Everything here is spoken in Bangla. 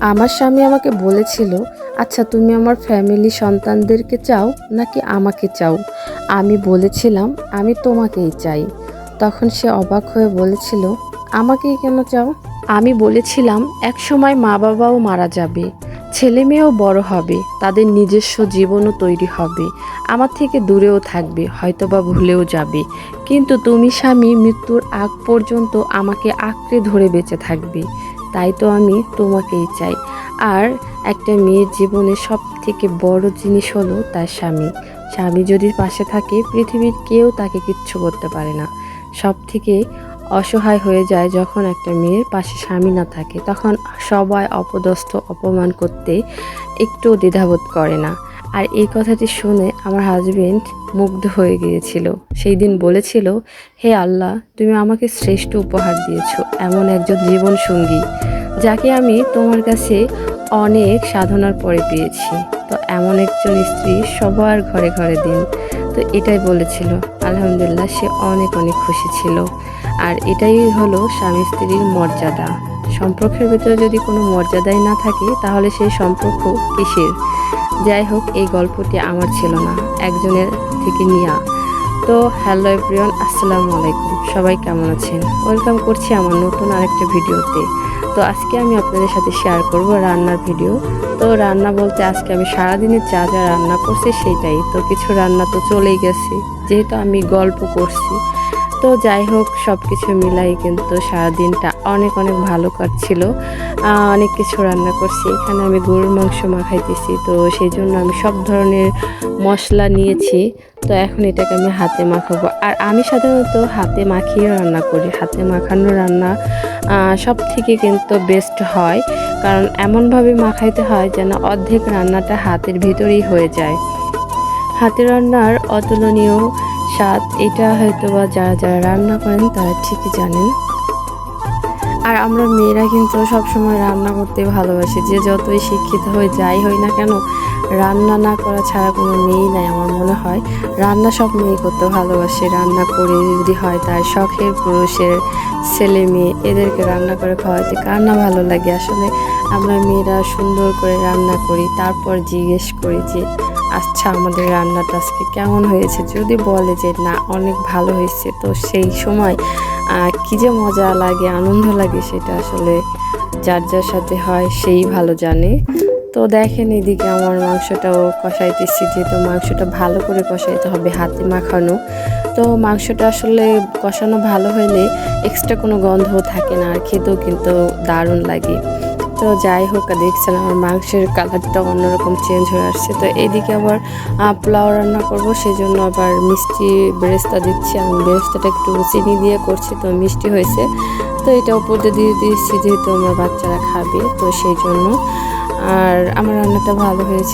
আমার স্বামী আমাকে বলেছিল আচ্ছা তুমি আমার ফ্যামিলি সন্তানদেরকে চাও নাকি আমাকে চাও? আমি বলেছিলাম, আমি তোমাকেই চাই। তখন সে অবাক হয়ে বলেছিল, আমাকেই কেন চাও? আমি বলেছিলাম এক সময় মা বাবাও মারা যাবে ছেলে মেয়েও বড় হবে, তাদের নিজস্ব জীবনও তৈরি হবে, আমার থেকে দূরেও থাকবে, হয়তোবা ভুলেও যাবে। কিন্তু তুমি স্বামী, মৃত্যুর আগ পর্যন্ত আমাকে আঁকড়ে ধরে বেঁচে থাকবে। তাই তো আমি তোমাকেই চাই। আর একটা মেয়ের জীবনে সব থেকে বড় জিনিস হলো তার স্বামী। স্বামী যদি পাশে থাকে, পৃথিবীর কেউ তাকে কিচ্ছু করতে পারে না। সব থেকে অসহায় হয়ে যায় যখন একটা মেয়ের পাশে স্বামী না থাকে, তখন সবাই অপদস্থ, অপমান করতে একটু দ্বিধাবোধ করে না। আর এই কথাটি শুনে আমার হাজবেন্ড মুগ্ধ হয়ে গিয়েছিল। সেই দিন বলেছিল, হে আল্লাহ, তুমি আমাকে শ্রেষ্ঠ উপহার দিয়েছ, এমন একজন জীবন সঙ্গী যাকে আমি তোমার কাছে অনেক সাধনার পরে পেয়েছি। তো এমন একজন স্ত্রী সবার ঘরে ঘরে দিন। তো এটাই বলেছিল। আলহামদুলিল্লাহ, সে অনেক অনেক খুশি ছিল। আর এটাই হলো স্বামী স্ত্রীর মর্যাদা। সম্পর্কের ভিতরে যদি কোনো মর্যাদাই না থাকে, তাহলে সেই সম্পর্ক কিসের? যাই হোক, এই গল্পটি আমার ছিল না, একজনের থেকে নিয়া। তো হ্যালো এভরিওয়ান, আসসালামু আলাইকুম। সবাই কেমন আছেন? ওয়েলকাম করছি আমার নতুন আরেকটা ভিডিওতে। তো আজকে আমি আপনাদের সাথে শেয়ার করব রান্নার ভিডিও। তো রান্না বলতে আজকে আমি সারাদিনে যা যা রান্না করছি সেটাই। তো কিছু রান্না তো চলেই গেছে। যেহেতু আমি গল্প করছি তো যাই হোক সব কিছু মিলাই কিন্তু সারাদিনটা অনেক অনেক ভালো কাটছিল। অনেক কিছু রান্না করছি। এখানে আমি গরুর মাংস মাখাইতেছি, তো সেই জন্য আমি সব ধরনের মশলা নিয়েছি। তো এখন এটাকে আমি হাতে মাখাবো। আর আমি সাধারণত হাতে মাখিয়ে রান্না করি। হাতে মাখানো রান্না সব থেকে কিন্তু বেস্ট হয়। কারণ এমনভাবে মাখাইতে হয় যেন অর্ধেক রান্নাটা হাতের ভিতরেই হয়ে যায়। হাতে রান্নার অতুলনীয় স্বাদ এটা হয়তো বা যারা যারা রান্না করেন তারা ঠিকই জানেন। আর আমরা মেয়েরা কিন্তু সবসময় রান্না করতে ভালোবাসি। যে যতই শিক্ষিত হয়ে যাই হই না কেন, রান্না না করা ছাড়া কোনো মেয়েই নাই আমার মনে হয়। রান্না সব মেয়ে করতে ভালোবাসে। রান্না করে যদি হয় তার শখের পুরুষের ছেলে মেয়ে, এদেরকে রান্না করে খাওয়াতে কার না ভালো লাগে? আসলে আমরা মেয়েরা সুন্দর করে রান্না করি, তারপর জিজ্ঞেস করি যে আচ্ছা আমাদের রান্নাটা আজকে কেমন হয়েছে? যদি বলে যে, না, অনেক ভালো হয়েছে। তো সেই সময় কি যে মজা লাগে, আনন্দ লাগে সেটা আসলে যার যার সাথে হয় সেই ভালো জানে। তো দেখেন এদিকে আমার মাংসটাও কষাইতেছি, যেহেতু মাংসটা ভালো করে কষাইতে হবে হাতে মাখানো। তো মাংসটা আসলে কষানো ভালো হলে এক্সট্রা কোনো গন্ধ থাকে না আর খেতেও কিন্তু দারুণ লাগে। তো যাই হোক, দেখছিলাম আমার মাংসের কালারটা অন্যরকম চেঞ্জ হয়ে আসছে। তো এইদিকে আবার পোলাও রান্না করব সেই জন্য আবার মিষ্টি বেরেস্তা দিচ্ছি। আমি বেরেস্তাটা একটু চিনি দিয়ে করছি, তো মিষ্টি হয়েছে। তো এটা উপর দিয়ে দিয়ে দিচ্ছি, যেহেতু আমার বাচ্চারা খাবে, তো সেই জন্য। আর আমার রান্নাটা ভালো হয়েছে।